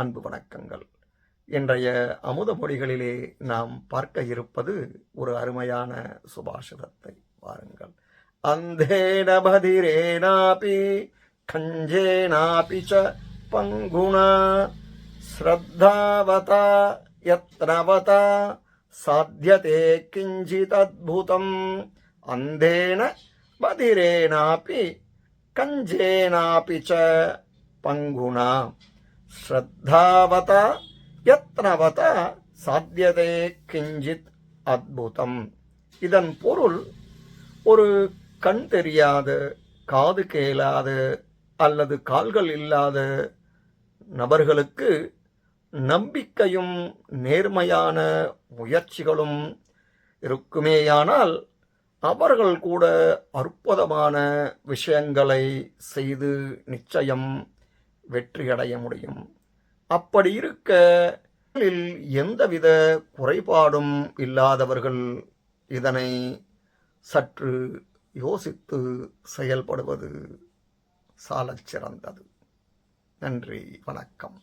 அன்பு வணக்கங்கள். இன்றைய அமுத மொழிகளிலே நாம் பார்க்க இருப்பது ஒரு அருமையான சுபாஷிதத்தை. பாருங்கள் அந்தேனபதிரேனாபி கஞ்சேனாபி ச பங்குணா ஸ்ரத்தாவதா யத்னவதா சாத்தியதே கிஞ்சிதத்புதம் அந்தேன பதிரேனாபி கஞ்சேனாபி ச பங்குணா. ஸ்ரத்தாவதா யத்னவதா சாத்தியதே கிஞ்சித் அத்புதம் இதன் பொருள் ஒரு கண் தெரியாது காது கேளாது அல்லது கால்கள் இல்லாத நபர்களுக்கு நம்பிக்கையும் நேர்மையான முயற்சிகளும் இருக்குமேயானால் அவர்கள் கூட அற்புதமான விஷயங்களை செய்து நிச்சயம் வெற்றியடைய முடியும். அப்படி இருக்க எந்தவித குறைபாடும் இல்லாதவர்கள் இதனை சற்று யோசித்து செயல்படுவது சாலச் சிறந்தது நன்றி வணக்கம்.